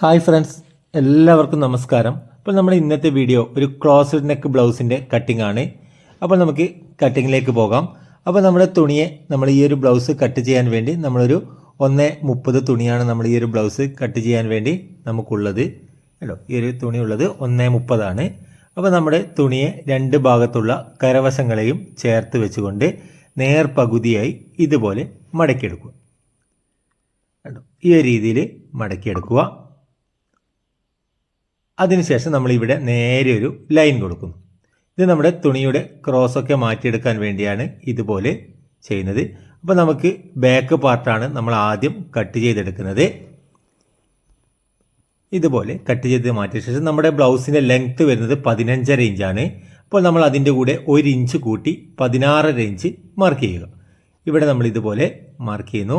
Hi friends എല്ലാവർക്കും നമസ്കാരം. അപ്പോൾ നമ്മുടെ ഇന്നത്തെ വീഡിയോ ഒരു ക്ലോസഡ് നെക്ക് ബ്ലൗസിന്റെ കട്ടിംഗ് ആണ് അപ്പോൾ നമുക്ക് കട്ടിങ്ങിലേക്ക് പോകാം. അപ്പോൾ നമ്മുടെ തുണിയെ നമ്മൾ ഈ ഒരു ബ്ലൗസ് കട്ട് ചെയ്യാൻ വേണ്ടി നമ്മളൊരു ഒന്ന് മുപ്പത് തുണിയാണ് നമ്മൾ ഈ ഒരു ബ്ലൗസ് കട്ട് ചെയ്യാൻ വേണ്ടി നമുക്കുള്ളത്. കേട്ടോ ഈ ഒരു തുണി ഉള്ളത് ഒന്ന് മുപ്പതാണ്. അപ്പോൾ നമ്മുടെ തുണിയെ രണ്ട് ഭാഗത്തുള്ള കരവശങ്ങളെയും ചേർത്ത് വെച്ചുകൊണ്ട് നേർപകുതിയായി ഇതുപോലെ മടക്കിയെടുക്കുക. ഈ ഒരു രീതിയിൽ മടക്കിയെടുക്കുക. അതിനുശേഷം നമ്മൾ ഇവിടെ നേരെ ഒരു ലൈൻ കൊടുക്കുന്നു. ഇത് നമ്മുടെ തുണിയുടെ ക്രോസൊക്കെ മാറ്റിയെടുക്കാൻ വേണ്ടിയാണ് ഇതുപോലെ ചെയ്യുന്നത്. അപ്പോൾ നമുക്ക് ബാക്ക് പാർട്ടാണ് നമ്മൾ ആദ്യം കട്ട് ചെയ്തെടുക്കുന്നത്. ഇതുപോലെ കട്ട് ചെയ്ത് മാറ്റിയ ശേഷം നമ്മുടെ ബ്ലൗസിന്റെ ലെങ്ത്ത് വരുന്നത് പതിനഞ്ചര ഇഞ്ചാണ് അപ്പോൾ നമ്മൾ അതിന്റെ കൂടെ ഒരു ഇഞ്ച് കൂട്ടി പതിനാറര ഇഞ്ച് മാർക്ക് ചെയ്യുക. ഇവിടെ നമ്മൾ ഇതുപോലെ മാർക്ക് ചെയ്യുന്നു.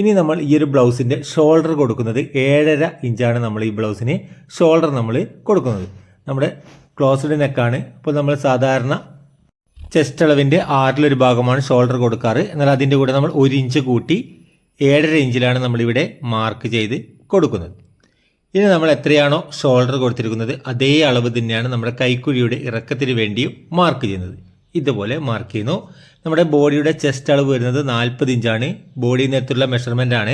ഇനി നമ്മൾ ഈ ഒരു ബ്ലൗസിന്റെ ഷോൾഡർ കൊടുക്കുന്നത് ഏഴര ഇഞ്ചാണ് നമ്മൾ ഈ ബ്ലൗസിന് ഷോൾഡർ നമ്മൾ കൊടുക്കുന്നത്. നമ്മുടെ ക്ലോസ്ഡ് നെക്കാണ്. അപ്പോൾ നമ്മൾ സാധാരണ ചെസ്റ്റ് അളവിന്റെ ആറിലൊരു ഭാഗമാണ് ഷോൾഡർ കൊടുക്കാറ്. എന്നാൽ അതിന്റെ കൂടെ നമ്മൾ ഒരു ഇഞ്ച് കൂട്ടി ഏഴര ഇഞ്ചിലാണ് നമ്മളിവിടെ മാർക്ക് ചെയ്ത് കൊടുക്കുന്നത്. ഇനി നമ്മൾ എത്രയാണോ ഷോൾഡർ കൊടുത്തിരിക്കുന്നത് അതേ അളവ് തന്നെയാണ് നമ്മുടെ കൈക്കുഴിയുടെ ഇറക്കത്തിന് വേണ്ടിയും മാർക്ക് ചെയ്യുന്നത്. ഇതുപോലെ മാർക്ക് ചെയ്യുന്നു. നമ്മുടെ ബോഡിയുടെ ചെസ്റ്റ് അളവ് വരുന്നത് നാൽപ്പത് ഇഞ്ചാണ്. ബോഡി നേരത്തുള്ള മെഷർമെന്റ് ആണ്.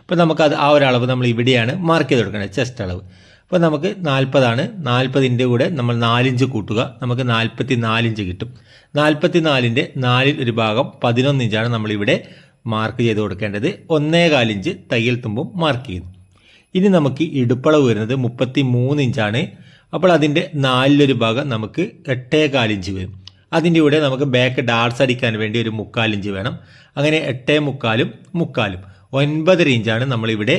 അപ്പോൾ നമുക്ക് അത് ആ ഒരളവ് നമ്മൾ ഇവിടെയാണ് മാർക്ക് ചെയ്ത് കൊടുക്കേണ്ടത് ചെസ്റ്റ് അളവ്. അപ്പോൾ നമുക്ക് നാൽപ്പതാണ് നാൽപ്പതിന്റെ കൂടെ നമ്മൾ നാലിഞ്ച് കൂട്ടുക. നമുക്ക് നാൽപ്പത്തി നാലിഞ്ച് കിട്ടും. നാൽപ്പത്തി നാലിന്റെ നാലിൽ ഒരു ഭാഗം പതിനൊന്ന് ഇഞ്ചാണ് നമ്മളിവിടെ മാർക്ക് ചെയ്ത് കൊടുക്കേണ്ടത്. ഒന്നേ കാലിഞ്ച് തയ്യൽ തുമ്പും മാർക്ക് ചെയ്യുന്നു. ഇനി നമുക്ക് ഇടുപ്പളവ് വരുന്നത് മുപ്പത്തി മൂന്ന് ഇഞ്ചാണ്. അപ്പോൾ അതിന്റെ നാലിലൊരു ഭാഗം നമുക്ക് എട്ടേ കാലിഞ്ച് വരും. അതിന്റെ കൂടെ നമുക്ക് ബാക്ക് ഡാർട്സ് അടിക്കാൻ വേണ്ടി ഒരു മുക്കാലിഞ്ച് വേണം. അങ്ങനെ എട്ടേ മുക്കാലും മുക്കാലും. ഒൻപതര ഇഞ്ചാണ് നമ്മളിവിടെ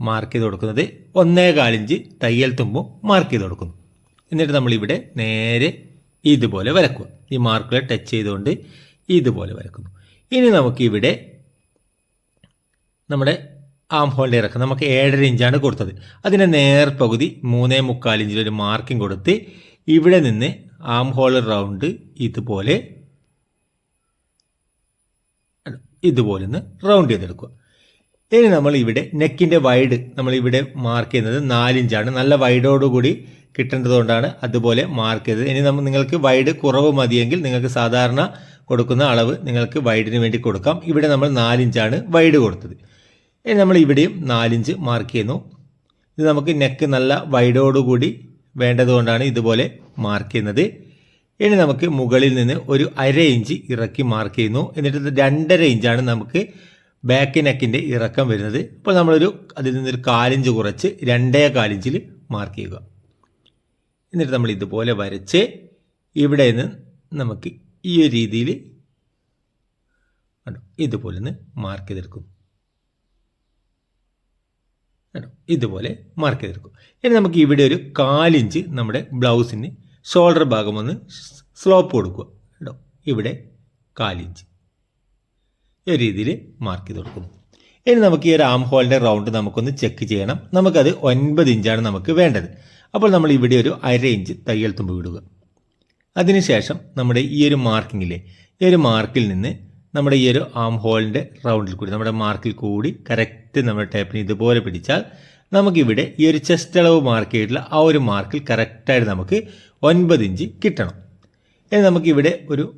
മാർക്ക് ചെയ്ത് കൊടുക്കുന്നത്. ഒന്നേ കാലിഞ്ച് തയ്യൽ തുമ്പും മാർക്ക് ചെയ്ത് കൊടുക്കുന്നു. എന്നിട്ട് നമ്മളിവിടെ നേരെ ഇതുപോലെ വരക്കുക. ഈ മാർക്കിൽ ടച്ച് ചെയ്തുകൊണ്ട് ഇതുപോലെ വരക്കുന്നു. ഇനി നമുക്കിവിടെ നമ്മുടെ ആം ഹോളിന്റെ ഇറക്കം നമുക്ക് ഏഴര ഇഞ്ചാണ് കൊടുത്തത്. അതിന്റെ നേർപകുതി മൂന്നേ മുക്കാൽ ഇഞ്ചിലൊരു മാർക്കിംഗ് കൊടുത്ത് ഇവിടെ നിന്ന് ആം ഹോൾ റൗണ്ട് ഇതുപോലെ ഇതുപോലെ ഒന്ന് റൗണ്ട് ചെയ്തെടുക്കുക. ഇനി നമ്മൾ ഇവിടെ നെക്കിന്റെ വൈഡ് നമ്മൾ ഇവിടെ മാർക്ക് ചെയ്യുന്നത് നാലിഞ്ചാണ്. നല്ല വൈഡോടുകൂടി കിട്ടേണ്ടതുകൊണ്ടാണ് അതുപോലെ മാർക്ക് ചെയ്തത്. ഇനി നമ്മൾ നിങ്ങൾക്ക് വൈഡ് കുറവ് മതിയെങ്കിൽ നിങ്ങൾക്ക് സാധാരണ കൊടുക്കുന്ന അളവ് നിങ്ങൾക്ക് വൈഡിന് വേണ്ടി കൊടുക്കാം. ഇവിടെ നമ്മൾ നാലിഞ്ചാണ് വൈഡ് കൊടുത്തത്. ഇനി നമ്മൾ ഇവിടെയും നാലിഞ്ച് മാർക്ക് ചെയ്യുന്നു. ഇത് നമുക്ക് നെക്ക് നല്ല വൈഡോടുകൂടി വേണ്ടതുകൊണ്ടാണ് ഇതുപോലെ മാർക്ക് ചെയ്യുന്നത്. ഇനി നമുക്ക് മുകളിൽ നിന്ന് ഒരു അര ഇഞ്ച് ഇറക്കി മാർക്ക് ചെയ്യുന്നു. എന്നിട്ട് രണ്ടര ഇഞ്ചാണ് നമുക്ക് ബാക്ക് നെക്കിന്റെ ഇറക്കം വരുന്നത്. അപ്പോൾ നമ്മളൊരു അതിൽ നിന്നൊരു കാലിഞ്ച് കുറച്ച് രണ്ടേ കാലിഞ്ചിൽ മാർക്ക് ചെയ്യുക. എന്നിട്ട് നമ്മൾ ഇതുപോലെ വരച്ച് ഇവിടെ നിന്ന് നമുക്ക് ഈ ഒരു രീതിയിൽ ഇതുപോലെ ഒന്ന് മാർക്ക് ചെയ്തെടുക്കും. കേട്ടോ ഇതുപോലെ മാർക്ക് ചെയ്തെടുക്കും. ഇനി നമുക്ക് ഇവിടെ ഒരു കാലിഞ്ച് നമ്മുടെ ബ്ലൗസിന് ഷോൾഡർ ഭാഗം ഒന്ന് സ്ലോപ്പ് കൊടുക്കുക. കേട്ടോ ഇവിടെ കാലിഞ്ച് ഈ രീതിയിൽ മാർക്ക് ചെയ്ത് കൊടുക്കുന്നു. ഇനി നമുക്ക് ഈ ഒരു ആം ഹോളിന്റെ റൗണ്ട് നമുക്കൊന്ന് ചെക്ക് ചെയ്യണം. നമുക്കത് ഒൻപത് ഇഞ്ചാണ് നമുക്ക് വേണ്ടത്. അപ്പോൾ നമ്മൾ ഇവിടെ ഒരു അര ഇഞ്ച് തയ്യൽ തുമ്പ് വിടുക അതിനുശേഷം നമ്മുടെ ഈ ഒരു മാർക്കിങ്ങിലെ ഈ ഒരു മാർക്കിൽ നിന്ന് നമ്മുടെ ഈ ഒരു ആം ഹോളിന്റെ റൗണ്ടിൽ കൂടി നമ്മുടെ മാർക്കിൽ കൂടി കറക്റ്റ് നമ്മുടെ ടേപ്പിന് ഇതുപോലെ പിടിച്ചാൽ നമുക്കിവിടെ ഈ ഒരു ചെസ്റ്റ് അളവ് മാർക്ക് ചെയ്തിട്ടുള്ള ആ ഒരു മാർക്കിൽ കറക്റ്റായിട്ട് നമുക്ക് ഒൻപത് ഇഞ്ച് കിട്ടണം. ഇനി നമുക്കിവിടെ ഒരു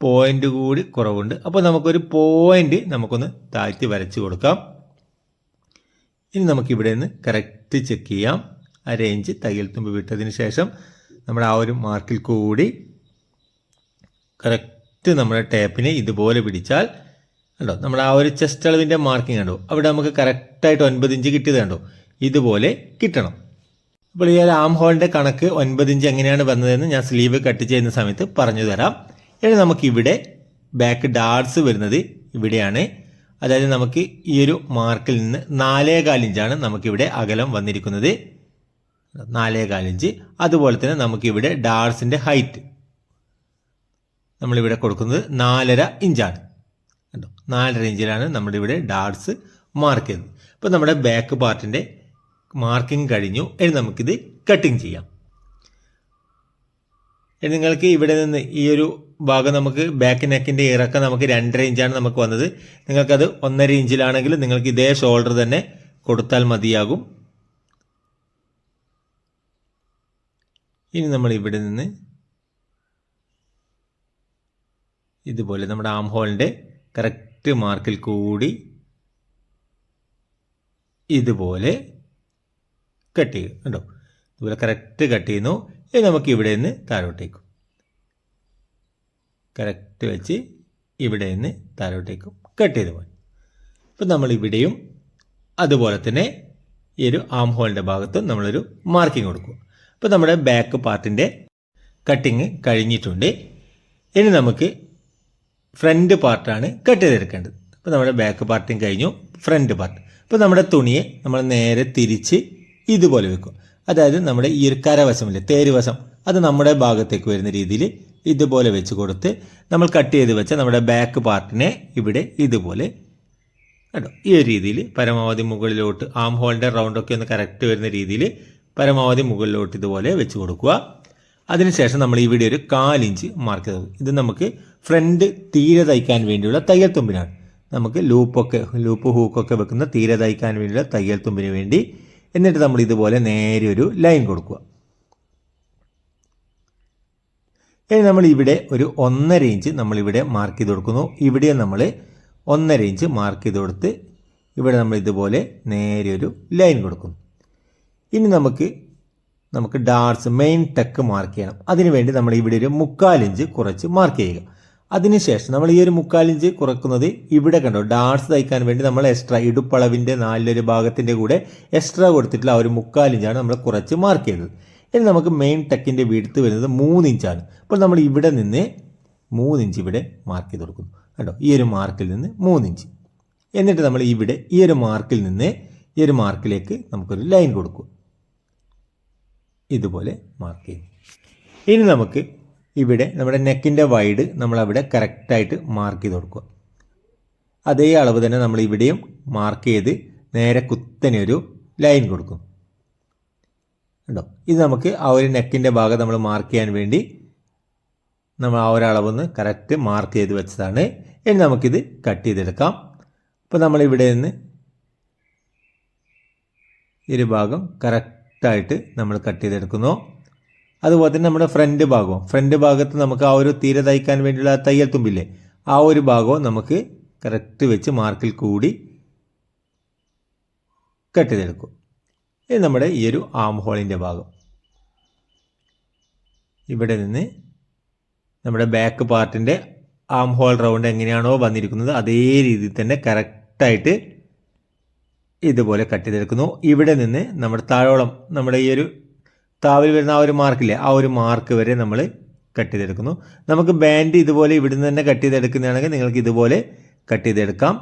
പോയിന്റ് കൂടി കുറവുണ്ട്. അപ്പോൾ നമുക്കൊരു പോയിന്റ് നമുക്കൊന്ന് താഴ്ത്തി വരച്ച് കൊടുക്കാം. ഇനി നമുക്കിവിടെ നിന്ന് കറക്റ്റ് ചെക്ക് ചെയ്യാം. ആ റേഞ്ച് തയ്യൽ തുമ്പ് വിട്ടതിന് ശേഷം നമ്മുടെ ആ ഒരു മാർക്കിൽ കൂടി കറക്റ്റ് നമ്മുടെ ടേപ്പിനെ ഇതുപോലെ പിടിച്ചാൽ കണ്ടോ? നമ്മൾ ആ ഒരു ചെസ്റ്റ് അളവിന്റെ മാർക്കിംഗ് കണ്ടോ? അവിടെ നമുക്ക് കറക്റ്റായിട്ട് ഒൻപത് ഇഞ്ച് കിട്ടിയത് കണ്ടോ? ഇതുപോലെ കിട്ടണം. അപ്പോൾ ഈ ഒരു ആം ഹോളിന്റെ കണക്ക് ഒൻപത് ഇഞ്ച് എങ്ങനെയാണ് വന്നതെന്ന് ഞാൻ സ്ലീവ് കട്ട് ചെയ്യുന്ന സമയത്ത് പറഞ്ഞു തരാം. ഇനി നമുക്കിവിടെ ബാക്ക് ഡാർട്സ് വരുന്നത് ഇവിടെയാണ്. അതായത് നമുക്ക് ഈ ഒരു മാർക്കിൽ നിന്ന് നാലേകാൽ ഇഞ്ചാണ് നമുക്കിവിടെ അകലം വന്നിരിക്കുന്നത്. നാലേകാൽ ഇഞ്ച്. അതുപോലെ തന്നെ നമുക്കിവിടെ ഡാർസിന്റെ ഹൈറ്റ് നമ്മളിവിടെ കൊടുക്കുന്നത് നാലര ഇഞ്ചാണ്. കണ്ടോ റേഞ്ചിലാണ് നമ്മുടെ ഇവിടെ ഡാർട്സ് മാർക്ക് ചെയ്തത്. അപ്പോൾ നമ്മുടെ ബാക്ക് പാർട്ടിന്റെ മാർക്കിംഗ് കഴിഞ്ഞു. ഇനി നമുക്കിത് കട്ടിങ് ചെയ്യാം. ഇനി നിങ്ങൾക്ക് ഇവിടെ നിന്ന് ഈ ഒരു ഭാഗം നമുക്ക് ബാക്ക് നെക്കിന്റെ ഇറക്കം നമുക്ക് രണ്ട് റേഞ്ചാണ് നമുക്ക് വന്നത്. നിങ്ങൾക്കത് ഒന്നര ഇഞ്ചിലാണെങ്കിൽ നിങ്ങൾക്ക് ഇതേ ഷോൾഡർ തന്നെ കൊടുത്താൽ മതിയാകും. ഇനി നമ്മൾ ഇവിടെ നിന്ന് ഇതുപോലെ നമ്മുടെ ആം ഹോളിന്റെ കറക്റ്റ് മാർക്കിൽ കൂടി ഇതുപോലെ കട്ട് ചെയ്യും. കണ്ടോ? ഇതുപോലെ കറക്റ്റ് കട്ട് ചെയ്യുന്നു. ഇനി നമുക്ക് ഇവിടെ നിന്ന് താഴോട്ടേക്കും. കറക്റ്റ് വെച്ച് ഇവിടെ നിന്ന് താഴോട്ടേക്കും കട്ട് ചെയ്ത് പോയി ഇപ്പം നമ്മൾ ഇവിടെയും അതുപോലെ തന്നെ ഈ ഒരു ആം ഹോളിന്റെ ഭാഗത്തും നമ്മളൊരു മാർക്കിംഗ് കൊടുക്കും. അപ്പോൾ നമ്മുടെ ബാക്ക് പാർട്ടിന്റെ കട്ടിങ് കഴിഞ്ഞിട്ടുണ്ട്. ഇനി നമുക്ക് ഫ്രണ്ട് പാർട്ടാണ് കട്ട് ചെയ്തെടുക്കേണ്ടത്. അപ്പോൾ നമ്മുടെ ബാക്ക് പാർട്ടും കഴിഞ്ഞു ഫ്രണ്ട് പാർട്ട് അപ്പോൾ നമ്മുടെ തുണിയെ നമ്മൾ നേരെ തിരിച്ച് ഇതുപോലെ വെക്കും. അതായത് നമ്മുടെ ഈ ഒരു കരവശമില്ലേ തേരുവശം അത് നമ്മുടെ ഭാഗത്തേക്ക് വരുന്ന രീതിയിൽ ഇതുപോലെ വെച്ച് കൊടുത്ത് നമ്മൾ കട്ട് ചെയ്ത് വെച്ച നമ്മുടെ ബാക്ക് പാർട്ടിനെ ഇവിടെ ഇതുപോലെ കേട്ടോ ഈ ഒരു രീതിയിൽ പരമാവധി മുകളിലോട്ട് ആം ഹോളിന്റെ റൗണ്ടൊക്കെ ഒന്ന് കറക്റ്റ് വരുന്ന രീതിയിൽ പരമാവധി മുകളിലോട്ട് ഇതുപോലെ വെച്ച് കൊടുക്കുക. അതിനുശേഷം നമ്മൾ ഇവിടെ ഒരു കാലിഞ്ച് മാർക്ക് ചെയ്ത് ഇത് നമുക്ക് ഫ്രണ്ട് തീരെ തയ്ക്കാൻ വേണ്ടിയുള്ള തയ്യൽ തുമ്പിനാണ്. നമുക്ക് ലൂപ്പൊക്കെ ലൂപ്പ് ഹൂക്കൊക്കെ വെക്കുന്ന തീരെ തയ്ക്കാൻ വേണ്ടിയുള്ള തയ്യൽ തുമ്പിന് വേണ്ടി എന്നിട്ട് നമ്മൾ ഇതുപോലെ നേരെ ഒരു ലൈൻ കൊടുക്കുക. ഇനി നമ്മൾ ഇവിടെ ഒരു ഒന്നര ഇഞ്ച് നമ്മളിവിടെ മാർക്ക് ചെയ്ത് കൊടുക്കുന്നു. ഇവിടെ നമ്മൾ ഒന്നര ഇഞ്ച് മാർക്ക് ചെയ്ത് കൊടുത്ത് ഇവിടെ നമ്മൾ ഇതുപോലെ നേരെ ഒരു ലൈൻ കൊടുക്കുന്നു. ഇനി നമുക്ക് നമുക്ക് ഡാർസ് മെയിൻ ടെക്ക് മാർക്ക് ചെയ്യണം. അതിനുവേണ്ടി നമ്മൾ ഇവിടെ ഒരു മുക്കാലിഞ്ച് കുറച്ച് മാർക്ക് ചെയ്യുക. അതിനുശേഷം നമ്മൾ ഈ ഒരു മുക്കാലിഞ്ച് കുറക്കുന്നത് ഇവിടെ കണ്ടോ? ഡാർസ് തയ്ക്കാൻ വേണ്ടി നമ്മൾ എക്സ്ട്രാ ഇടുപ്പളവിന്റെ നാലിലൊരു ഭാഗത്തിന്റെ കൂടെ എക്സ്ട്രാ കൊടുത്തിട്ടുള്ള ആ ഒരു മുക്കാലിഞ്ചാണ് നമ്മൾ കുറച്ച് മാർക്ക് ചെയ്തത് ഇനി നമുക്ക് മെയിൻ ടെക്കിന്റെ വീഴ്ത്ത് വരുന്നത് മൂന്ന് ഇഞ്ചാണ്. അപ്പോൾ നമ്മൾ ഇവിടെ നിന്ന് മൂന്ന് ഇഞ്ച് ഇവിടെ മാർക്ക് ചെയ്ത് കൊടുക്കുന്നു. കണ്ടോ? ഈ ഒരു മാർക്കിൽ നിന്ന് മൂന്ന് ഇഞ്ച്. എന്നിട്ട് നമ്മൾ ഇവിടെ ഈ ഒരു മാർക്കിൽ നിന്ന് ഈ ഒരു മാർക്കിലേക്ക് നമുക്കൊരു ലൈൻ കൊടുക്കും ഇതുപോലെ മാർക്ക് ചെയ്യും ഇനി നമുക്ക് ഇവിടെ നമ്മുടെ നെക്കിന്റെ വൈഡ് നമ്മളവിടെ കറക്റ്റായിട്ട് മാർക്ക് ചെയ്ത് കൊടുക്കുക. അതേ അളവ് തന്നെ നമ്മൾ ഇവിടെയും മാർക്ക് ചെയ്ത് നേരെ കുത്തനെ ഒരു ലൈൻ കൊടുക്കും. ഉണ്ടോ ഇത് നമുക്ക് ആ ഒരു നെക്കിന്റെ ഭാഗം നമ്മൾ മാർക്ക് ചെയ്യാൻ വേണ്ടി നമ്മൾ ആ ഒരു അളവൊന്ന് കറക്റ്റ് മാർക്ക് ചെയ്ത് വെച്ചതാണ്. ഇനി നമുക്കിത് കട്ട് ചെയ്തെടുക്കാം. അപ്പോൾ നമ്മളിവിടെ നിന്ന് ഈ ഒരു ഭാഗം കറക്റ്റായിട്ട് നമ്മൾ കട്ട് ചെയ്തെടുക്കുന്നു. അതുപോലെ തന്നെ നമ്മുടെ ഫ്രണ്ട് ഭാഗവും. ഫ്രണ്ട് ഭാഗത്ത് നമുക്ക് ആ ഒരു തീരെ തയ്ക്കാൻ വേണ്ടിയുള്ള തയ്യൽ തുമ്പില്ലേ? ആ ഒരു ഭാഗവും നമുക്ക് കറക്റ്റ് വെച്ച് മാർക്കിൽ കൂടി കട്ട് ചെയ്തെടുക്കും. ഇത് നമ്മുടെ ഈ ഒരു ആം ഹോളിന്റെ ഭാഗം. ഇവിടെ നിന്ന് നമ്മുടെ ബാക്ക് പാർട്ടിന്റെ ആം ഹോൾ റൗണ്ട് എങ്ങനെയാണോ വന്നിരിക്കുന്നത് അതേ രീതിയിൽ തന്നെ കറക്റ്റായിട്ട് ഇതുപോലെ കട്ട് ചെയ്തെടുക്കുന്നു. ഇവിടെ നിന്ന് നമ്മുടെ താഴോളം നമ്മുടെ ഈ ഒരു താവിൽ വരുന്ന ആ ഒരു മാർക്കില്ലേ ആ ഒരു മാർക്ക് വരെ നമ്മൾ കട്ട് ചെയ്തെടുക്കുന്നു. നമുക്ക് ബാൻഡ് ഇതുപോലെ ഇവിടുന്ന് തന്നെ കട്ട് ചെയ്തെടുക്കുന്നതാണെങ്കിൽ നിങ്ങൾക്ക് ഇതുപോലെ കട്ട് ചെയ്തെടുക്കാം.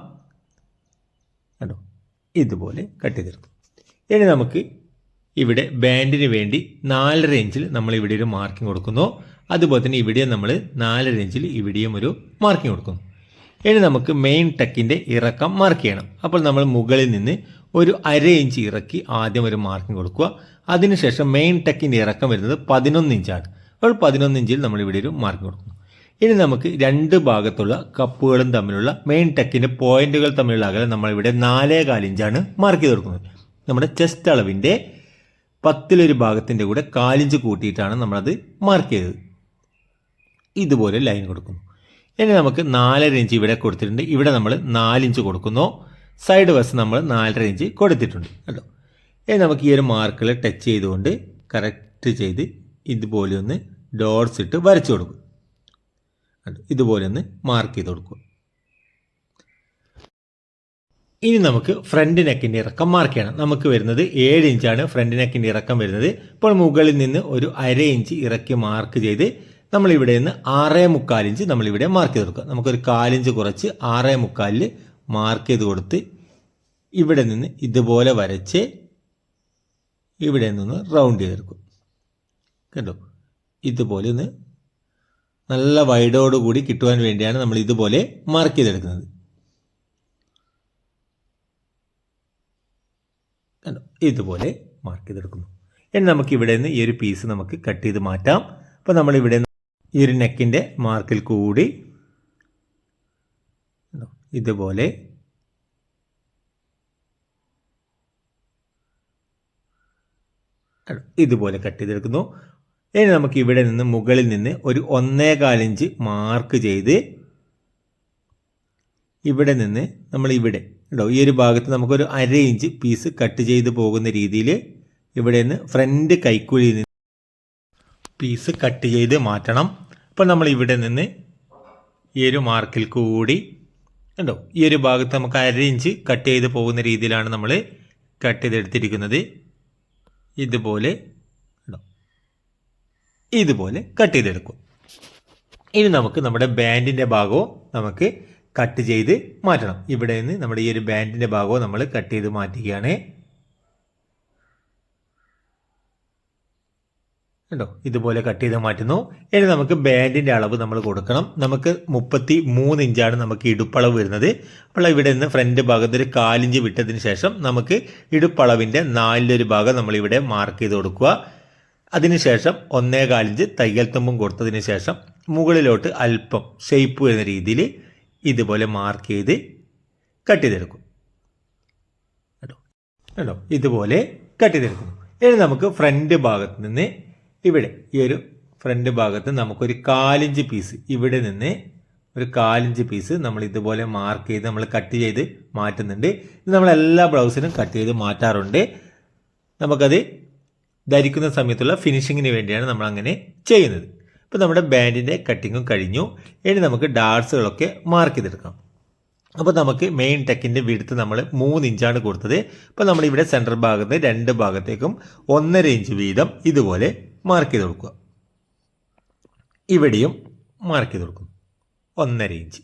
കണ്ടോ? ഇതുപോലെ കട്ട് ചെയ്തെടുക്കും. ഇനി നമുക്ക് ഇവിടെ ബാൻഡിന് വേണ്ടി നാലര ഇഞ്ചിൽ നമ്മൾ ഇവിടെ ഒരു മാർക്കിംഗ് കൊടുക്കുന്നു. അതുപോലെ തന്നെ ഇവിടെയും നമ്മൾ നാലര ഇഞ്ചിൽ ഇവിടെയും ഒരു മാർക്കിംഗ് കൊടുക്കുന്നു. ഇനി നമുക്ക് മെയിൻ ടക്കിന്റെ ഇറക്കം മാർക്ക് ചെയ്യണം. അപ്പോൾ നമ്മൾ മുകളിൽ നിന്ന് ഒരു അര ഇഞ്ച് ഇറക്കി ആദ്യം ഒരു മാർക്കിംഗ് കൊടുക്കുക. അതിനുശേഷം മെയിൻ ടെക്കിന്റെ ഇറക്കം വരുന്നത് പതിനൊന്ന് ഇഞ്ചാണ്. അപ്പോൾ പതിനൊന്ന് ഇഞ്ചിൽ നമ്മൾ ഇവിടെ ഒരു മാർക്ക് കൊടുക്കുന്നു. ഇനി നമുക്ക് രണ്ട് ഭാഗത്തുള്ള കപ്പുകളും തമ്മിലുള്ള മെയിൻ ടെക്കിന്റെ പോയിന്റുകൾ തമ്മിലുള്ള അകലം നമ്മളിവിടെ നാലേ കാലിഞ്ചാണ് മാർക്ക് ചെയ്ത് കൊടുക്കുന്നത്. നമ്മുടെ ചെസ്റ്റ് അളവിന്റെ പത്തിലൊരു ഭാഗത്തിന്റെ കൂടെ കാലിഞ്ച് കൂട്ടിയിട്ടാണ് നമ്മളത് മാർക്ക് ചെയ്തത്. ഇതുപോലെ ലൈൻ കൊടുക്കുന്നു. ഇനി നമുക്ക് നാലര ഇഞ്ച് ഇവിടെ കൊടുത്തിട്ടുണ്ട്. ഇവിടെ നമ്മൾ നാലിഞ്ച് കൊടുക്കുന്നു. സൈഡ് വശം നമ്മൾ നാലര ഇഞ്ച് കൊടുത്തിട്ടുണ്ട്. കേട്ടോ ഇനി നമുക്ക് ഈ ഒരു മാർക്കിൽ ടച്ച് ചെയ്തുകൊണ്ട് കറക്റ്റ് ചെയ്ത് ഇതുപോലെ ഒന്ന് ഡോട്ട്സ് ഇട്ട് വരച്ചു കൊടുക്കും? ഇതുപോലെ ഒന്ന് മാർക്ക് ചെയ്ത് കൊടുക്കുക. ഇനി നമുക്ക് ഫ്രണ്ട് നെക്കിന്റെ ഇറക്കം മാർക്ക് ചെയ്യണം. നമുക്ക് വരുന്നത് ഏഴ് ഇഞ്ചാണ് ഫ്രണ്ട് നെക്കിന്റെ ഇറക്കം വരുന്നത് ഇപ്പോൾ മുകളിൽ നിന്ന് ഒരു അര ഇഞ്ച് ഇറക്കി മാർക്ക് ചെയ്ത് നമ്മളിവിടെ നിന്ന് ആറേ മുക്കാൽ ഇഞ്ച് നമ്മളിവിടെ മാർക്ക് ചെയ്ത് കൊടുക്കുക. നമുക്കൊരു കാലിഞ്ച് കുറച്ച് ആറേ മുക്കാലിൽ മാർക്ക് ചെയ്ത് കൊടുത്ത് ഇവിടെ നിന്ന് ഇതുപോലെ വരച്ച് ഇവിടെ നിന്ന് റൗണ്ട് ചെയ്തെടുക്കും. കണ്ടോ? ഇതുപോലെ ഒന്ന് നല്ല വൈഡോടുകൂടി കിട്ടുവാൻ വേണ്ടിയാണ് നമ്മൾ ഇതുപോലെ മാർക്ക് ചെയ്തെടുക്കുന്നത്. കണ്ടോ? ഇതുപോലെ മാർക്ക് ചെയ്തെടുക്കുന്നു. ഇനി നമുക്ക് ഇവിടെ നിന്ന് ഈ ഒരു പീസ് നമുക്ക് കട്ട് ചെയ്ത് മാറ്റാം. അപ്പോൾ നമ്മൾ ഇവിടെ ഈ ഒരു നെക്കിന്റെ മാർക്കിൽ കൂടി? ഇതുപോലെ ഇതുപോലെ കട്ട് ചെയ്തെടുക്കുന്നു. ഇനി നമുക്ക് ഇവിടെ നിന്ന് മുകളിൽ നിന്ന് ഒരു ഒന്നേകാലിഞ്ച് മാർക്ക് ചെയ്ത് ഇവിടെ നിന്ന് നമ്മൾ ഇവിടെ കേട്ടോ ഈ ഒരു ഭാഗത്ത് നമുക്കൊരു അര ഇഞ്ച് പീസ് കട്ട് ചെയ്ത് പോകുന്ന രീതിയിൽ ഇവിടെ നിന്ന് ഫ്രണ്ട് കൈക്കുഴിയിൽ നിന്ന് പീസ് കട്ട് ചെയ്ത് മാറ്റണം. അപ്പോൾ നമ്മൾ ഇവിടെ നിന്ന് ഈ ഒരു മാർക്കിൽ കൂടി കേട്ടോ ഈ ഒരു ഭാഗത്ത് നമുക്ക് അര ഇഞ്ച് കട്ട് ചെയ്ത് പോകുന്ന രീതിയിലാണ് നമ്മൾ കട്ട് ചെയ്തെടുത്തിരിക്കുന്നത്. ഇതുപോലെ ഇതുപോലെ കട്ട് ചെയ്തെടുക്കും. ഇനി നമുക്ക് നമ്മുടെ ബാൻഡിന്റെ ഭാഗവും നമുക്ക് കട്ട് ചെയ്ത് മാറ്റണം. ഇവിടെ നിന്ന് നമ്മുടെ ഈ ഒരു ബാൻഡിന്റെ ഭാഗവും നമ്മൾ കട്ട് ചെയ്ത് മാറ്റുകയാണ്. കണ്ടോ? ഇതുപോലെ കട്ട് ചെയ്ത് മാറ്റുന്നു. ഇനി നമുക്ക് ബാൻഡിന്റെ അളവ് നമ്മൾ കൊടുക്കണം. നമുക്ക് മുപ്പത്തി മൂന്ന് ഇഞ്ചാണ് നമുക്ക് ഇടുപ്പളവ് വരുന്നത്. അപ്പോൾ ഇവിടെ നിന്ന് ഫ്രണ്ട് ഭാഗത്ത് ഒരു കാലിഞ്ച് വിട്ടതിന് ശേഷം നമുക്ക് ഇടുപ്പളവിന്റെ നാലിലൊരു ഭാഗം നമ്മളിവിടെ മാർക്ക് ചെയ്ത് കൊടുക്കുക. അതിനുശേഷം ഒന്നേ കാലിഞ്ച് തയ്യൽ തുമ്പും കൊടുത്തതിന് ശേഷം മുകളിലോട്ട് അല്പം ഷെയ്പ്പ് വരുന്ന രീതിയിൽ ഇതുപോലെ മാർക്ക് ചെയ്ത് കട്ട് ചെയ്തെടുക്കും. കേട്ടോ കേട്ടോ ഇതുപോലെ കട്ട് ചെയ്തെടുക്കുന്നു. ഇനി നമുക്ക് ഫ്രണ്ട് ഭാഗത്ത് നിന്ന് ഇവിടെ ഈ ഒരു ഫ്രണ്ട് ഭാഗത്ത് നമുക്കൊരു കാലിഞ്ച് പീസ് ഇവിടെ നിന്ന് ഒരു കാലിഞ്ച് പീസ് നമ്മൾ ഇതുപോലെ മാർക്ക് ചെയ്ത് നമ്മൾ കട്ട് ചെയ്ത് മാറ്റുന്നുണ്ട്. ഇത് നമ്മൾ എല്ലാ ബ്ലൗസിനും കട്ട് ചെയ്ത് മാറ്റാറുണ്ട്. നമുക്കത് ധരിക്കുന്ന സമയത്തുള്ള ഫിനിഷിങ്ങിന് വേണ്ടിയാണ് നമ്മൾ അങ്ങനെ ചെയ്യുന്നത്. ഇപ്പോൾ നമ്മുടെ ബാൻഡിന്റെ കട്ടിങ്ങും കഴിഞ്ഞു. ഇനി നമുക്ക് ഡാർട്സുകളൊക്കെ മാർക്ക് ചെയ്തെടുക്കാം. അപ്പോൾ നമുക്ക് മെയിൻ ടെക്കിന്റെ വിടുത്ത് നമ്മൾ മൂന്ന് ഇഞ്ചാണ് കൊടുത്തത്. അപ്പോൾ നമ്മൾ ഇവിടെ സെന്റർ ഭാഗത്ത് രണ്ട് ഭാഗത്തേക്കും ഒന്നര ഇഞ്ച് വീതം ഇതുപോലെ മാർക്ക് ചെയ്ത് കൊടുക്കുക. ഇവിടെയും മാർക്ക് ചെയ്ത് കൊടുക്കും ഒന്നര ഇഞ്ച്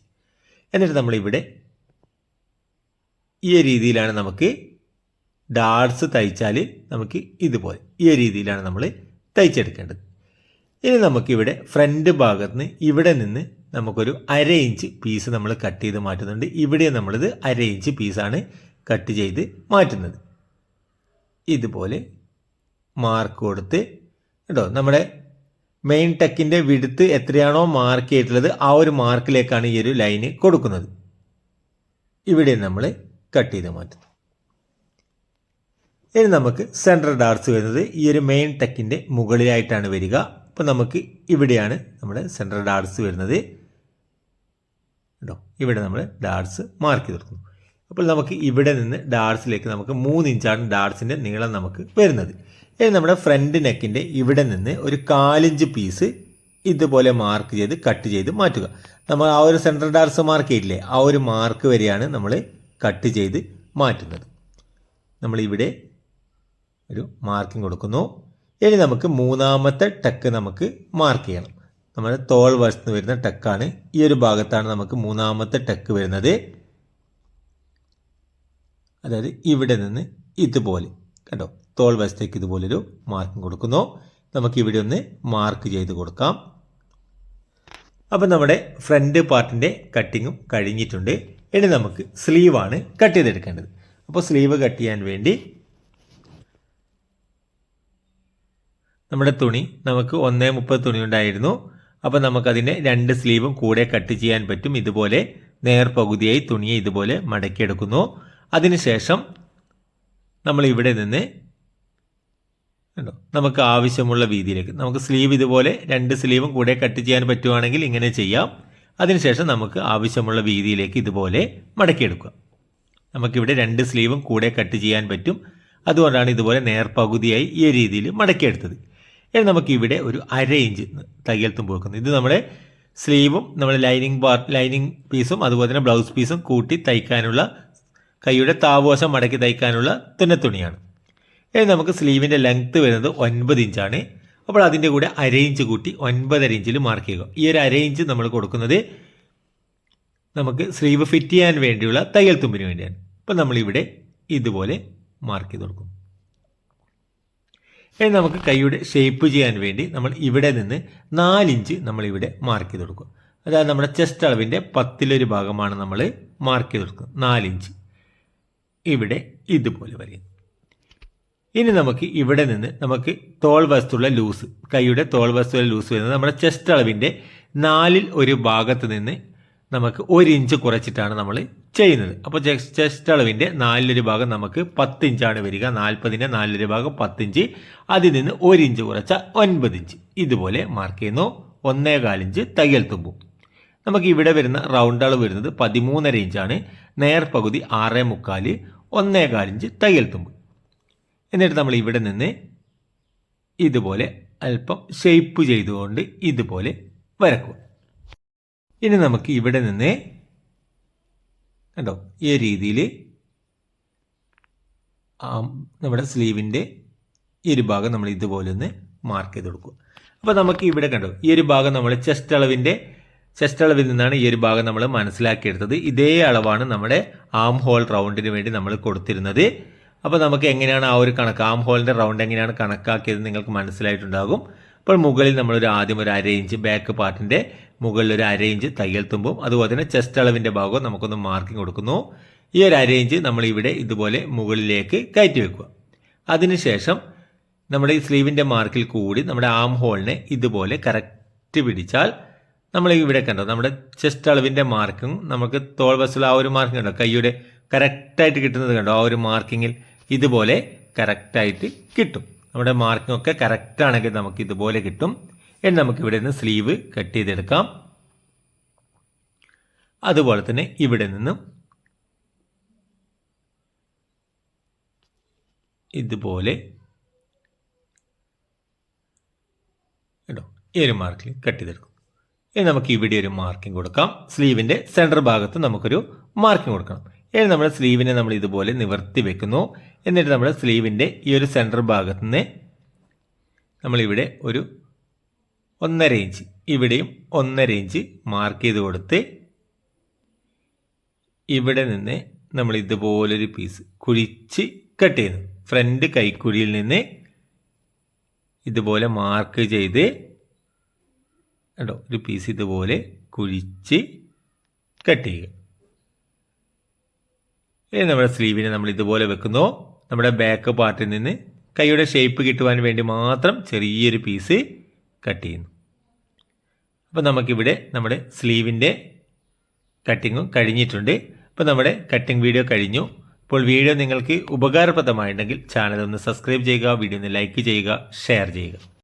എന്നിട്ട് നമ്മളിവിടെ ഈ രീതിയിലാണ് നമുക്ക് ഡാർട്സ് തയ്ച്ചാൽ നമുക്ക് ഇതുപോലെ. ഈ രീതിയിലാണ് നമ്മൾ തയ്ച്ചെടുക്കേണ്ടത്. ഇനി നമുക്കിവിടെ ഫ്രണ്ട് ഭാഗത്ത് നിന്ന് ഇവിടെ നിന്ന് നമുക്കൊരു അര ഇഞ്ച് പീസ് നമ്മൾ കട്ട് ചെയ്ത് മാറ്റുന്നുണ്ട്. ഇവിടെ നമ്മളിത് അര ഇഞ്ച് പീസാണ് കട്ട് ചെയ്ത് മാറ്റുന്നത്. ഇതുപോലെ മാർക്ക് കൊടുത്ത് കേട്ടോ നമ്മുടെ മെയിൻ ടെക്കിന്റെ വിടുത്ത് എത്രയാണോ മാർക്ക് ചെയ്തിട്ടുള്ളത് ആ ഒരു മാർക്കിലേക്കാണ് ഈ ഒരു ലൈന് കൊടുക്കുന്നത്. ഇവിടെ നമ്മൾ കട്ട് ചെയ്ത് മാറ്റുന്നു. ഇനി നമുക്ക് സെൻട്രൽ ഡാർട്സ് വരുന്നത് ഈ ഒരു മെയിൻ ടെക്കിന്റെ മുകളിലായിട്ടാണ് വരിക. അപ്പോൾ നമുക്ക് ഇവിടെയാണ് നമ്മുടെ സെൻട്രൽ ഡാർട്സ് വരുന്നത്. കേട്ടോ ഇവിടെ നമ്മൾ ഡാർട്സ് മാർക്ക് ചെയ്ത് കൊടുക്കുന്നു. അപ്പോൾ നമുക്ക് ഇവിടെ നിന്ന് ഡാർട്സിലേക്ക് നമുക്ക് മൂന്ന് ഇഞ്ചാണ് ഡാർട്സിന്റെ നീളം നമുക്ക് വരുന്നത്. ഇനി നമ്മുടെ ഫ്രണ്ട് നെക്കിന്റെ ഇവിടെ നിന്ന് ഒരു കാലിഞ്ച് പീസ് ഇതുപോലെ മാർക്ക് ചെയ്ത് കട്ട് ചെയ്ത് മാറ്റുക. നമ്മൾ ആ ഒരു സെൻട്രൽ ഡാർസ് മാർക്ക് ചെയ്തില്ലേ ആ ഒരു മാർക്ക് വരെയാണ് നമ്മൾ കട്ട് ചെയ്ത് മാറ്റുന്നത്. നമ്മളിവിടെ ഒരു മാർക്കിംഗ് കൊടുക്കുന്നു. ഇനി നമുക്ക് മൂന്നാമത്തെ ടക്ക് നമുക്ക് മാർക്ക് ചെയ്യണം. നമ്മുടെ തോൾ വശത്ത് വരുന്ന ടക്കാണ് ഈ ഒരു ഭാഗത്താണ് നമുക്ക് മൂന്നാമത്തെ ടക്ക് വരുന്നത്. അതായത് ഇവിടെ നിന്ന് ഇതുപോലെ. കണ്ടോ? തോൾ വശത്തേക്ക് ഇതുപോലൊരു മാർക്കും കൊടുക്കുന്നു. നമുക്ക് ഇവിടെ ഒന്ന് മാർക്ക് ചെയ്ത് കൊടുക്കാം. അപ്പം നമ്മുടെ ഫ്രണ്ട് പാർട്ടിന്റെ കട്ടിങ്ങും കഴിഞ്ഞിട്ടുണ്ട്. ഇനി നമുക്ക് സ്ലീവാണ് കട്ട് ചെയ്തെടുക്കേണ്ടത്. അപ്പോൾ സ്ലീവ് കട്ട് ചെയ്യാൻ വേണ്ടി നമ്മുടെ തുണി നമുക്ക് ഒന്നേ മുപ്പത് തുണി ഉണ്ടായിരുന്നു. അപ്പോൾ നമുക്കതിനെ രണ്ട് സ്ലീവും കൂടെ കട്ട് ചെയ്യാൻ പറ്റും. ഇതുപോലെ നേർപകുതിയായി തുണിയെ ഇതുപോലെ മടക്കിയെടുക്കുന്നു. അതിനുശേഷം നമ്മൾ ഇവിടെ നിന്ന് കണ്ടോ നമുക്ക് ആവശ്യമുള്ള വീതിയിലേക്ക് നമുക്ക് സ്ലീവ് ഇതുപോലെ രണ്ട് സ്ലീവും കൂടെ കട്ട് ചെയ്യാൻ പറ്റുവാണെങ്കിൽ ഇങ്ങനെ ചെയ്യാം. അതിനുശേഷം നമുക്ക് ആവശ്യമുള്ള വീതിയിലേക്ക് ഇതുപോലെ മടക്കിയെടുക്കുക നമുക്കിവിടെ രണ്ട് സ്ലീവും കൂടെ കട്ട് ചെയ്യാൻ പറ്റും. അതുകൊണ്ടാണ് ഇതുപോലെ നേർപകുതിയായി ഈ രീതിയിൽ മടക്കിയെടുത്തത്. ഇനി നമുക്കിവിടെ ഒരു അര ഇഞ്ച് തയ്യൽ തുമ്പ് വെക്കുന്നത് ഇത് നമ്മുടെ സ്ലീവും നമ്മുടെ ലൈനിങ് പാർ ലൈനിങ് പീസും അതുപോലെ തന്നെ ബ്ലൗസ് പീസും കൂട്ടി തയ്ക്കാനുള്ള കൈയുടെ താവോശം മടക്കി തയ്ക്കാനുള്ള തുന്നത്തുണിയാണ്. ഇനി നമുക്ക് സ്ലീവിന്റെ ലെങ്ത്ത് വരുന്നത് ഒൻപത് ഇഞ്ചാണ് അപ്പോൾ അതിന്റെ കൂടെ അര ഇഞ്ച് കൂട്ടി ഒൻപതര ഇഞ്ചിൽ മാർക്ക് ചെയ്യുക. ഈ ഒരു അര ഇഞ്ച് നമ്മൾ കൊടുക്കുന്നത് നമുക്ക് സ്ലീവ് ഫിറ്റ് ചെയ്യാൻ വേണ്ടിയുള്ള തയ്യൽ തുമ്പിന് വേണ്ടിയാണ്. അപ്പോൾ നമ്മളിവിടെ ഇതുപോലെ മാർക്ക് ചെയ്ത് കൊടുക്കും. ഇനി നമുക്ക് കൈയുടെ ഷേപ്പ് ചെയ്യാൻ വേണ്ടി നമ്മൾ ഇവിടെ നിന്ന് നാലിഞ്ച് നമ്മളിവിടെ മാർക്ക് ചെയ്ത് കൊടുക്കും. അതായത് നമ്മുടെ ചെസ്റ്റ് അളവിന്റെ പത്തിലൊരു ഭാഗമാണ് നമ്മൾ മാർക്ക് ചെയ്ത് കൊടുക്കുന്നത്. നാലിഞ്ച് ഇവിടെ ഇതുപോലെ വരെയും ഇനി നമുക്ക് ഇവിടെ നിന്ന് നമുക്ക് തോൾ വസ്തുള്ള ലൂസ് കൈയുടെ തോൾ വസ്തുള്ള ലൂസ് വരുന്നത് നമ്മുടെ ചെസ്റ്റ് അളവിന്റെ നാലിൽ ഒരു ഭാഗത്ത് നിന്ന് നമുക്ക് ഒരു ഇഞ്ച് കുറച്ചിട്ടാണ് നമ്മൾ ചെയ്യുന്നത്. അപ്പോൾ ചെസ്റ്റ് അളവിന്റെ നാലിലൊരു ഭാഗം നമുക്ക് പത്ത് ഇഞ്ചാണ് വരിക. നാൽപ്പതിന്റെ നാലിലൊരു ഭാഗം പത്തിഞ്ച് അതിൽ നിന്ന് ഒരു ഇഞ്ച് കുറച്ച ഒൻപത് ഇഞ്ച് ഇതുപോലെ മാർക്ക് ചെയ്യുന്നു. ഒന്നേ കാലിഞ്ച് തയ്യൽ തുമ്പും. നമുക്ക് ഇവിടെ വരുന്ന റൗണ്ട് അളവ് വരുന്നത് പതിമൂന്നര ഇഞ്ചാണ് നേർപകുതി ആറേ മുക്കാൽ ഒന്നേകാലിഞ്ച് തയ്യൽ തുമ്പ്. എന്നിട്ട് നമ്മൾ ഇവിടെ നിന്ന് ഇതുപോലെ അല്പം ഷെയ്പ്പ് ചെയ്തുകൊണ്ട് ഇതുപോലെ വരക്കും ഇനി നമുക്ക് ഇവിടെ നിന്ന് കണ്ടോ ഈ രീതിയിൽ നമ്മുടെ സ്ലീവിന്റെ ഈ ഒരു ഭാഗം നമ്മൾ ഇതുപോലെ ഒന്ന് മാർക്ക് ചെയ്ത് കൊടുക്കുക. അപ്പോൾ നമുക്ക് ഇവിടെ കണ്ടോ ഈ ഒരു ഭാഗം നമ്മൾ ചെസ്റ്റ് അളവിന്റെ ചെസ്റ്റ് അളവിൽ നിന്നാണ് ഈ ഒരു ഭാഗം നമ്മൾ മനസ്സിലാക്കിയെടുത്തത്. ഇതേ അളവാണ് നമ്മുടെ ആം ഹോൾ റൗണ്ടിന് വേണ്ടി നമ്മൾ കൊടുത്തിരുന്നത്. അപ്പോൾ നമുക്ക് എങ്ങനെയാണ് ആ ഒരു കണക്ക് ആം ഹോളിന്റെ റൗണ്ട് എങ്ങനെയാണ് കണക്കാക്കിയത് നിങ്ങൾക്ക് മനസ്സിലായിട്ടുണ്ടാകും. അപ്പോൾ മുകളിൽ നമ്മളൊരു ആദ്യം ഒരു അര ഇഞ്ച് ബാക്ക് പാർട്ടിന്റെ മുകളിൽ ഒരു അര ഇഞ്ച് തയ്യൽ തുമ്പും അതുപോലെ തന്നെ ചെസ്റ്റ് അളവിന്റെ ഭാഗവും നമുക്കൊന്ന് മാർക്കിംഗ് കൊടുക്കുന്നു. ഈ ഒരു അര ഇഞ്ച് നമ്മൾ ഇവിടെ ഇതുപോലെ മുകളിലേക്ക് കയറ്റി വെക്കുക. അതിനുശേഷം നമ്മുടെ ഈ സ്ലീവിന്റെ മാർക്കിൽ കൂടി നമ്മുടെ ആം ഹോളിനെ ഇതുപോലെ കറക്റ്റ് പിടിച്ചാൽ നമ്മൾ ഇവിടെ കണ്ടോ നമ്മുടെ ചെസ്റ്റ് അളവിന്റെ മാർക്കും നമുക്ക് തോൾ ആ ഒരു മാർക്കിംഗ് കണ്ടോ കൈയുടെ കറക്റ്റായിട്ട് കിട്ടുന്നത് കണ്ടോ ആ ഒരു മാർക്കിങ്ങിൽ ഇതുപോലെ കറക്റ്റായിട്ട് കിട്ടും. നമ്മുടെ മാർക്കിംഗ് ഒക്കെ കറക്റ്റ് ആണെങ്കിൽ നമുക്ക് ഇതുപോലെ കിട്ടും. എന്ന് നമുക്ക് ഇവിടെ നിന്ന് സ്ലീവ് കട്ട് ചെയ്തെടുക്കാം. അതുപോലെ തന്നെ ഇവിടെ നിന്നും ഇതുപോലെ കേട്ടോ ഈ ഒരു മാർക്കിൽ കട്ട് ചെയ്തെടുക്കും. ഇനി നമുക്ക് ഇവിടെ ഒരു മാർക്കിംഗ് കൊടുക്കാം. സ്ലീവിന്റെ സെന്റർ ഭാഗത്ത് നമുക്കൊരു മാർക്കിംഗ് കൊടുക്കണം. ഇനി നമ്മുടെ സ്ലീവിനെ നമ്മൾ ഇതുപോലെ നിവർത്തി വെക്കുന്നു. എന്നിട്ട് നമ്മുടെ സ്ലീവിന്റെ ഈ ഒരു സെന്റർ ഭാഗത്ത് നിന്ന് നമ്മളിവിടെ ഒരു ഒന്നര ഇഞ്ച് ഇവിടെയും ഒന്നര ഇഞ്ച് മാർക്ക് ചെയ്ത് കൊടുത്ത് ഇവിടെ നിന്ന് നമ്മൾ ഇതുപോലൊരു പീസ് കുഴിച്ച് കട്ട് ചെയ്യുന്നു. ഫ്രണ്ട് കൈക്കുഴിയിൽ നിന്ന് ഇതുപോലെ മാർക്ക് ചെയ്ത് കണ്ടോ ഒരു പീസ് ഇതുപോലെ കുഴിച്ച് കട്ട് ചെയ്യുക. ഇനി നമ്മുടെ സ്ലീവിനെ നമ്മൾ ഇതുപോലെ വെക്കുന്നു. നമ്മുടെ ബാക്ക് പാർട്ടിൽ നിന്ന് കൈയുടെ ഷേപ്പ് കിട്ടുവാൻ വേണ്ടി മാത്രം ചെറിയൊരു പീസ് കട്ട് ചെയ്യുന്നു. അപ്പോൾ നമുക്കിവിടെ നമ്മുടെ സ്ലീവിന്റെ കട്ടിങ്ങും കഴിഞ്ഞിട്ടുണ്ട്. അപ്പോൾ നമ്മുടെ കട്ടിംഗ് വീഡിയോ കഴിഞ്ഞു. അപ്പോൾ വീഡിയോ നിങ്ങൾക്ക് ഉപകാരപ്രദമായിട്ടുണ്ടെങ്കിൽ ചാനൽ ഒന്ന് സബ്സ്ക്രൈബ് ചെയ്യുക വീഡിയോ ഒന്ന് ലൈക്ക് ചെയ്യുക ഷെയർ ചെയ്യുക.